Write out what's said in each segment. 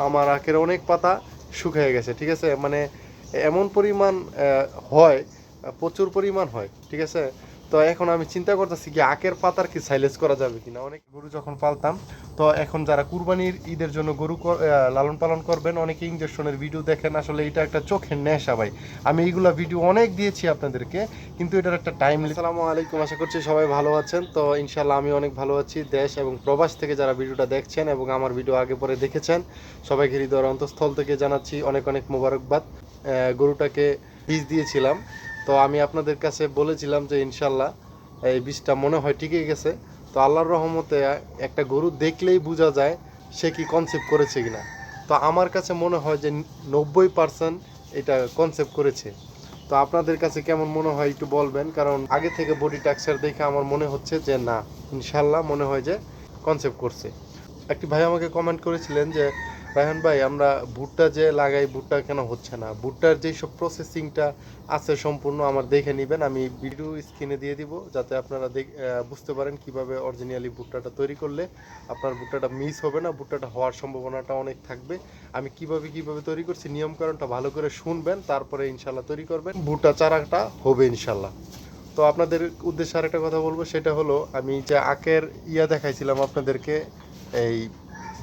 আমার আখের অনেক পাতা শুকিয়ে গেছে, ঠিক আছে? মানে এমন পরিমাণ হয়, প্রচুর পরিমাণ হয়, ঠিক আছে? তো এখন আমি চিন্তা করতেছি কি আখের পাতার কি সাইলেজ করা যাবে কিনা? অনেক গরু যখন পালতাম, তো এখন যারা কুরবানির ঈদের জন্য গরু লালন পালন করবেন, অনেকে ইঞ্জেকশনের ভিডিও দেখেন, আসলে এটা একটা চোখের নেশা ভাই। আমি এইগুলা ভিডিও অনেক দিয়েছি আপনাদেরকে, কিন্তু এটার একটা টাইম আসসালামু আলাইকুম, আশা করছি সবাই ভালো আছেন। তো ইনশাল্লাহ আমি অনেক ভালো আছি, দেশ এবং প্রবাস থেকে যারা ভিডিওটা দেখছেন এবং আমার ভিডিও আগে পরে দেখেছেন, সবাইকে হৃদয়ের অন্তঃস্থল থেকে জানাচ্ছি অনেক অনেক মোবারকবাদ। গরুটাকে বীজ দিয়েছিলাম। তো আমি আপনাদের কাছে বলেছিলাম যে ইনশাল্লাহ এই বীজটা মনে হয় টিকে গেছে। তো আল্লাহর রহমতে একটা গরু দেখলেই বোঝা যায় সে কি কনসেপ্ট করেছে কিনা। তো আমার কাছে মনে হয় যে নব্বই পার্সেন্ট এটা কনসেপ্ট করেছে। তো আপনাদের কাছে কেমন মনে হয় একটু বলবেন? কারণ আগে থেকে বডি টাক্সার দেখে আমার মনে হচ্ছে যে না, ইনশাল্লাহ মনে হয় যে কনসেপ্ট করছে। একটি ভাই আমাকে কমেন্ট করেছিলেন যে রায়হান ভাই, আমরা ভুট্টা যে লাগাই, ভুট্টা কেন হচ্ছে না? ভুট্টার যেই সব প্রসেসিংটা আছে সম্পূর্ণ আমার দেখে নেবেন। আমি ভিডিও স্ক্রিনে দিয়ে দিব, যাতে আপনারা বুঝতে পারেন কীভাবে অরিজিনালি ভুট্টাটা তৈরি করলে আপনার ভুট্টাটা মিস হবে না, ভুট্টাটা হওয়ার সম্ভাবনাটা অনেক থাকবে। আমি কীভাবে কীভাবে তৈরি করছি, নিয়মকানুনটা ভালো করে শুনবেন, তারপরে ইনশাল্লাহ তৈরি করবেন। ভুট্টা চারাটা হবে ইনশাল্লাহ তো আপনাদের উদ্দেশ্যে আরেকটা কথা বলব, সেটা হলো, আমি যে আখের ইয়া দেখাইছিলাম আপনাদেরকে, এই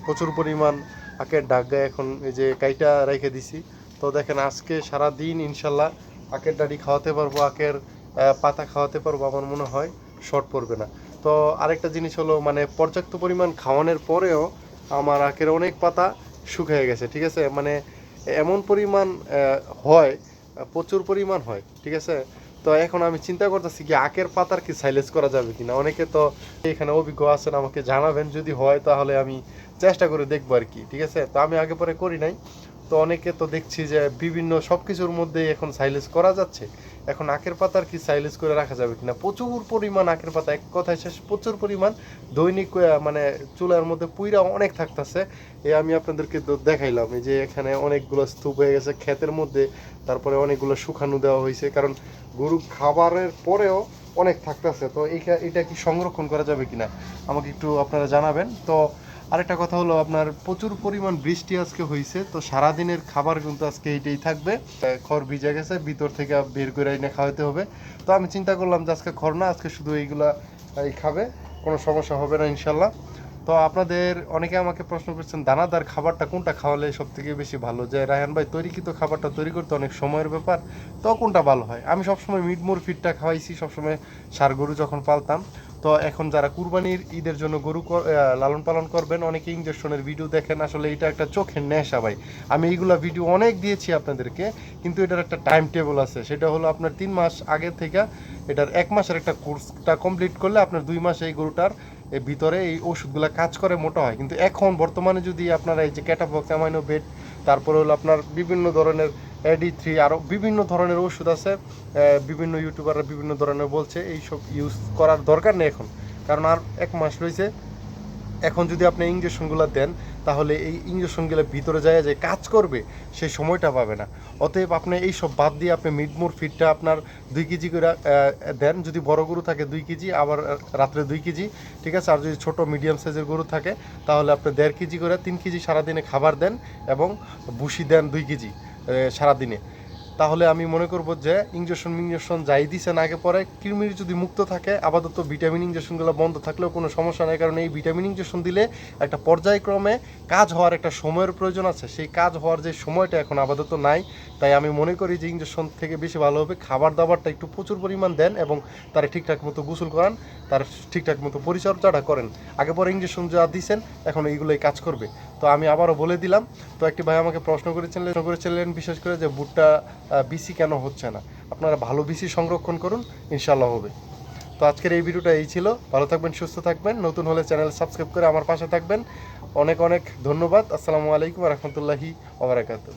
প্রচুর পরিমাণ আখের ডাগা এখন এই যে কাইটা রেখে দিছি। তো দেখেন আজকে সারা দিন ইনশাল্লাহ আখের ডাড়ি খাওয়াতে পারব, আখের পাতা খাওয়াতে পারব আমার মনে হয় শর্ট পড়বে না। তো আরেকটা জিনিস হলো মানে পর্যাপ্ত পরিমাণ খাওয়ানোর পরেও আমার আখের অনেক পাতা শুকিয়ে গেছে, ঠিক আছে? মানে এমন পরিমাণ হয়, প্রচুর পরিমাণ হয়, ঠিক আছে? তো এখন আমি চিন্তা করতেছি কি আখের পাতার কি সাইলেজ করা যাবে কিনা? অনেকে তো এখানে অভিজ্ঞ আছেন, আমাকে জানাবেন। যদি হয় তাহলে আমি চেষ্টা করে দেখব আর কি, ঠিক আছে? তো আমি আগে পরে করি নাই। তো অনেকে তো দেখছি যে বিভিন্ন সব কিছুর মধ্যে এখন সাইলেজ করা যাচ্ছে। এখন আখের পাতার কি সাইলেজ করে রাখা যাবে কিনা? প্রচুর পরিমাণ আখের পাতা, এক কথায় শেষ, প্রচুর পরিমাণ দৈনিক মানে চুলার মধ্যে পুইরা অনেক থাকতেছে। এ আমি আপনাদেরকে দেখাইলাম, এই যে এখানে অনেকগুলো স্তূপ হয়ে গেছে ক্ষেতের মধ্যে, তারপরে অনেকগুলো শুকানো দেওয়া হয়েছে, কারণ গরু খাবারের পরেও অনেক থাকতেছে। তো এইটা এটা কি সংরক্ষণ করা যাবে কিনা? আমাকে একটু আপনারা জানাবেন। তো আরেকটা কথা হলো, আপনার প্রচুর পরিমাণ বৃষ্টি আজকে হয়েছে তো সারাদিনের খাবার কিন্তু আজকে এইটাই থাকবে। খড় ভিজে গেছে, ভিতর থেকে বের করে এনে খাওয়াতে হবে। তো আমি চিন্তা করলাম যে আজকে খড় না, আজকে শুধু এইগুলা এই খাবে, কোনো সমস্যা হবে না ইনশাল্লাহ। তো আপনাদের, অনেকে আমাকে প্রশ্ন করছেন, দানাদার খাবারটা কোনটা খাওয়ালে সব থেকে বেশি ভালো? যে রায়হান ভাই, তৈরিকৃত খাবারটা তৈরি করতে অনেক সময়ের ব্যাপার, তো কোনটা ভালো হয়? আমি সবসময় মিট মোর ফিটটা খাওয়াইছি, সবসময় সার গরু যখন পালতাম তো এখন যারা কুরবানির ঈদের জন্য গরু লালন পালন করবেন, অনেকে ইঞ্জেকশনের ভিডিও দেখেন। আসলে এটা একটা চোখের নেশা ভাই। আমি এইগুলা ভিডিও অনেক দিয়েছি আপনাদেরকে, কিন্তু এটার একটা টাইম টেবিল আছে। সেটা হলো আপনার তিন মাস আগে থেকে এটার এক মাসের একটা কোর্সটা কমপ্লিট করলে আপনার দুই মাসে এই গরুটার ভিতরে এই ওষুধগুলো কাজ করে, মোটা হয়। কিন্তু এখন বর্তমানে যদি আপনারা এই যে ক্যাটাবক্স অ্যামাইনো বেড তারপরে হলো আপনার বিভিন্ন ধরনের এডি থ্রি আরও বিভিন্ন ধরনের ওষুধ আছে। বিভিন্ন ইউটিউবাররা বিভিন্ন ধরনের বলছে এই সব ইউজ করার দরকার নেই এখন। কারণ আর এক মাস রয়েছে। এখন যদি আপনি ইঞ্জেকশনগুলো দেন, তাহলে এই ইঞ্জেকশনগুলো ভিতরে যায় যে কাজ করবে সেই সময়টা পাবে না। অতএব আপনি এই সব বাদ দিয়ে আপনি মিডমোর ফিডটা আপনার দুই কেজি করে দেন। যদি বড় গরু থাকে দুই কেজি, আবার রাত্রে দুই কেজি, ঠিক আছে? আর যদি ছোট মিডিয়াম সাইজের গরু থাকে, তাহলে আপনি দেড় কেজি করে, তিন কেজি সারাদিনে খাবার দেন এবং ভুসি দেন দুই কেজি। সারাদিনে। তাহলে আমি মনে করব যে ইঞ্জেকশন ইঞ্জেকশন যাই দিছেন আগে পরে, কৃমির যদি মুক্ত থাকে, আপাতত ভিটামিন ইঞ্জেকশনগুলো বন্ধ থাকলেও কোনো সমস্যা নেই। কারণ এই ভিটামিন ইঞ্জেকশন দিলে একটা পর্যায়ক্রমে কাজ হওয়ার একটা সময়ের প্রয়োজন আছে। সেই কাজ হওয়ার যে সময়টা এখন আপাতত নাই, তাই আমি মনে করি যে ইঞ্জেকশন থেকে বেশি ভালো হবে। খাবার দাবারটা একটু প্রচুর পরিমাণ দেন এবং তার ঠিকঠাক মতো গোসল করান, তার ঠিকঠাক মতো পরিচর্যাটা করেন। আগে পরে ইঞ্জেকশন যা দিছেন, এখন এইগুলোই কাজ করবে। তো আমি আবারও বলে দিলাম, তো একটি ভাই আমাকে প্রশ্ন করেছিলেন করেছিলেন বিশেষ করে যে ভুট্টা বিসি কেন হচ্ছে না? আপনারা ভালো বিসি সংরক্ষণ করুন ইনশাল্লাহ হবে। তো আজকের এই ভিডিওটা এই ছিল। ভালো থাকবেন, সুস্থ থাকবেন। নতুন হলে চ্যানেল সাবস্ক্রাইব করে আমার পাশে থাকবেন। অনেক অনেক ধন্যবাদ। আসসালামু আলাইকুম রহমতুল্লাহি ওবরাকাতুহ